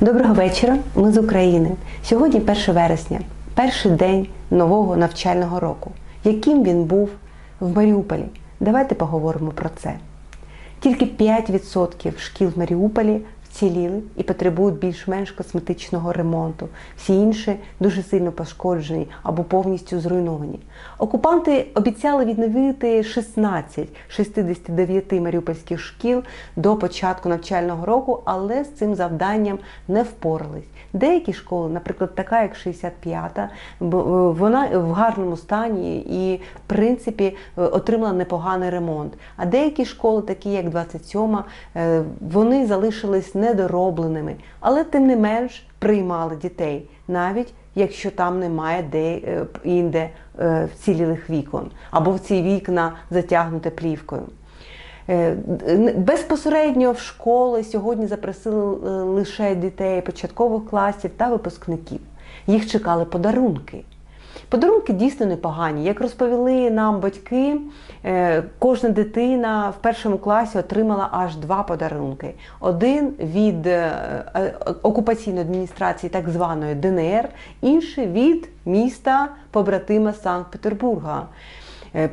Доброго вечора, ми з України. Сьогодні 1 вересня, перший день нового навчального року. Яким він був в Маріуполі? Давайте поговоримо про це. Тільки 5% шкіл в Маріуполі вціліли і потребують більш-менш косметичного ремонту. Всі інші дуже сильно пошкоджені або повністю зруйновані. Окупанти обіцяли відновити 16 69 маріупольських шкіл до початку навчального року, але з цим завданням не впорались. Деякі школи, наприклад, така як 65-та, вона в гарному стані і, в принципі, отримала непоганий ремонт. А деякі школи, такі як 27-ма, е, вони залишились недоробленими, але тим не менш приймали дітей, навіть якщо там немає де е, інде е, вцілілих вікон, або в ці вікна затягнуте плівкою. Е, Безпосередньо в школи сьогодні запросили лише дітей початкових класів та випускників. Їх чекали подарунки. Подарунки дійсно непогані. Як розповіли нам батьки, е, кожна дитина в першому класі отримала аж два подарунки: один від е, е, окупаційної адміністрації, так званої ДНР, інший від міста побратима Санкт-Петербурга.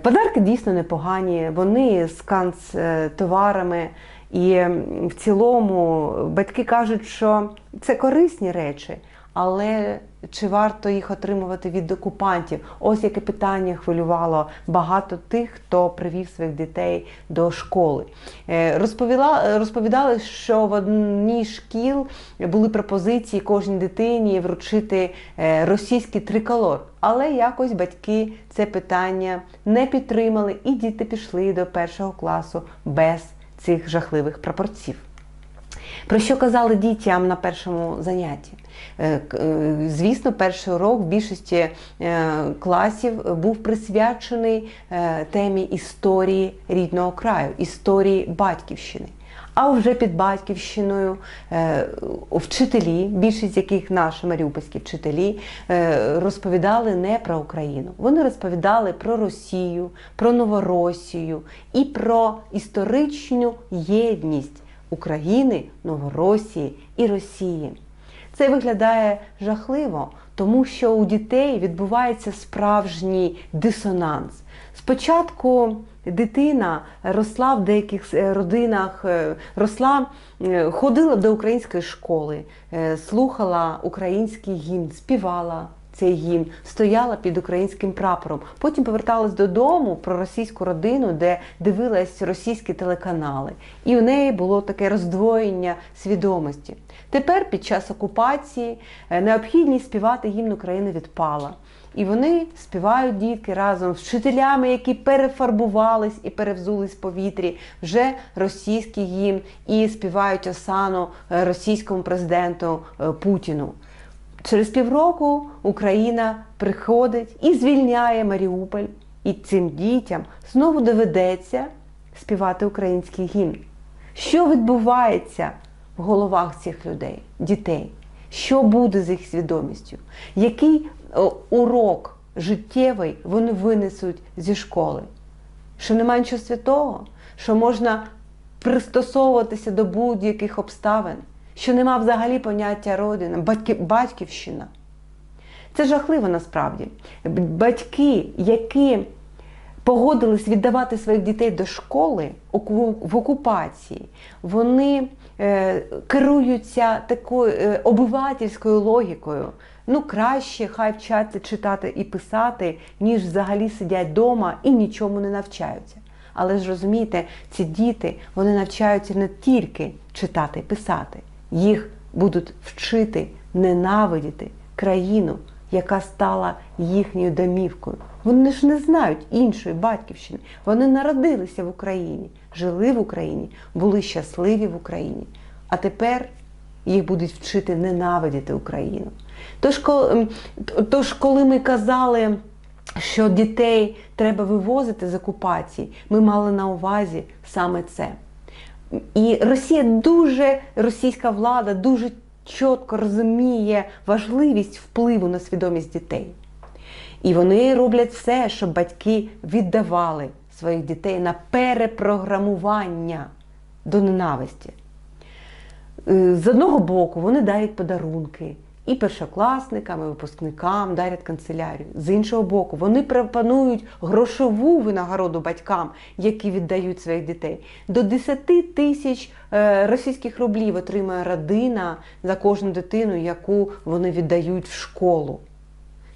Подарки дійсно непогані, вони з канцтоварами. І в цілому батьки кажуть, що це корисні речі, але чи варто їх отримувати від окупантів? Ось яке питання хвилювало багато тих, хто привів своїх дітей до школи. Е, Розповіла, розповідали, що в одній шкіл були пропозиції кожній дитині вручити е, російський триколор. Але якось батьки це питання не підтримали, і діти пішли до першого класу без цих жахливих прапорців. Про що казали дітям на першому занятті? Е, е, Звісно, перший урок в більшості е, класів був присвячений темі історії рідного краю, історії батьківщини. А вже під батьківщиною вчителі, більшість яких наші маріупольські вчителі, розповідали не про Україну. Вони розповідали про Росію, про Новоросію і про історичну єдність України, Новоросії і Росії. Це виглядає жахливо, тому що у дітей відбувається справжній дисонанс. Спочатку дитина росла в деяких е, родинах, е, росла, е, ходила до української школи, слухала український гімн, співала цей гімн, стояла під українським прапором. Потім поверталась додому про російську родину, де дивилась російські телеканали. І у неї було таке роздвоєння свідомості. Тепер, під час окупації, е, необхідність співати гімн України відпала. І вони співають дітки разом з вчителями, які перефарбувались і перевзулись в повітрі, вже російський гімн, і співають осану е, російському президенту е, Путіну. Через півроку Україна приходить і звільняє Маріуполь, і цим дітям знову доведеться співати український гімн. Що відбувається в головах цих людей, дітей? Що буде з їх свідомістю? Який урок життєвий вони винесуть зі школи? Що немає нічого святого, що можна пристосовуватися до будь-яких обставин, що нема взагалі поняття родина, батьки, батьківщина. Це жахливо насправді. Батьки, які погодились віддавати своїх дітей до школи в окупації, вони е, керуються такою е, обивательською логікою. Ну, краще хай вчаться читати і писати, ніж взагалі сидять вдома і нічому не навчаються. Але ж розумієте, ці діти вони навчаються не тільки читати і писати, їх будуть вчити ненавидіти країну, яка стала їхньою домівкою. Вони ж не знають іншої батьківщини. Вони народилися в Україні, жили в Україні, були щасливі в Україні. А тепер їх будуть вчити ненавидіти Україну. Тож, коли, тож, коли ми казали, що дітей треба вивозити з окупації, ми мали на увазі саме це. І Росія дуже, російська влада дуже чітко розуміє важливість впливу на свідомість дітей. І вони роблять все, щоб батьки віддавали своїх дітей на перепрограмування до ненависті. Е, З одного боку, вони дають подарунки і першокласникам, і випускникам дарять канцелярію. З іншого боку, вони пропонують грошову винагороду батькам, які віддають своїх дітей. До 10 тисяч е, російських рублів отримує родина за кожну дитину, яку вони віддають в школу.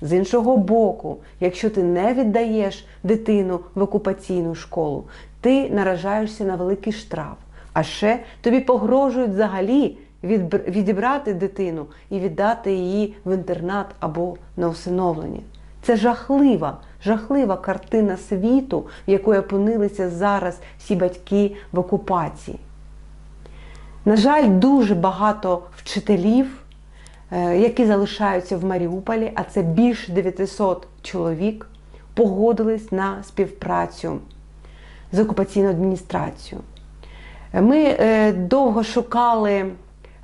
З іншого боку, якщо ти не віддаєш дитину в окупаційну школу, ти наражаєшся на великий штраф. А ще тобі погрожують взагалі відібрати дитину і віддати її в інтернат або на усиновлення. Це жахлива, жахлива картина світу, в якої опинилися зараз всі батьки в окупації. На жаль, дуже багато вчителів, е, які залишаються в Маріуполі, а це більше 900 чоловік, погодились на співпрацю з окупаційною адміністрацією. Ми е, довго шукали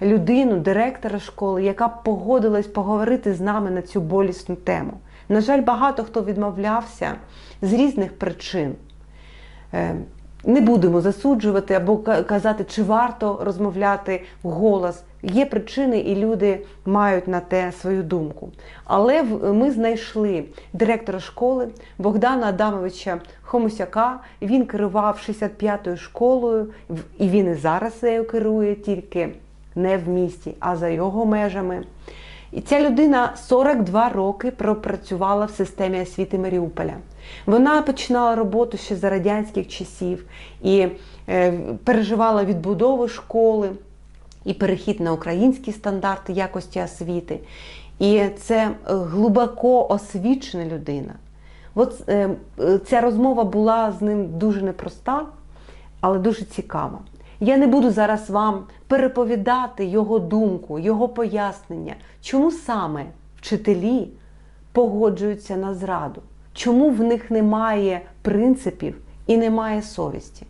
людину, директора школи, яка погодилась поговорити з нами на цю болісну тему. На жаль, багато хто відмовлявся з різних причин. Е, Не будемо засуджувати або ка- казати, чи варто розмовляти вголос. Є причини, і люди мають на те свою думку. Але ми знайшли директора школи Богдана Адамовича Хомусяка. Він керував 65-ю школою, і він і зараз нею керує тільки не в місті, а за його межами. І ця людина 42 роки пропрацювала в системі освіти Маріуполя. Вона починала роботу ще за радянських часів і е, переживала відбудову школи і перехід на українські стандарти якості освіти. І це глибоко освічена людина. От е, е, ця розмова була з ним дуже непроста, але дуже цікава. Я не буду зараз вам переповідати його думку, його пояснення, чому саме вчителі погоджуються на зраду, чому в них немає принципів і немає совісті.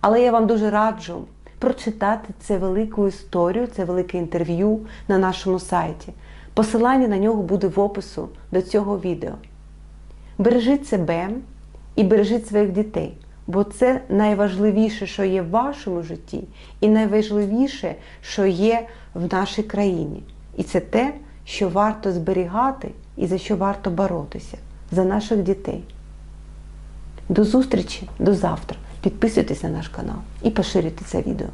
Але я вам дуже раджу прочитати це велику історію, це велике інтерв'ю на нашому сайті. Посилання на нього буде в опису до цього відео. Бережіть себе і бережіть своїх дітей, бо це найважливіше, що є в вашому житті, і найважливіше, що є в нашій країні. І це те, що варто зберігати і за що варто боротися за наших дітей. До зустрічі, до завтра. Підписуйтесь на наш канал і поширюйте це відео.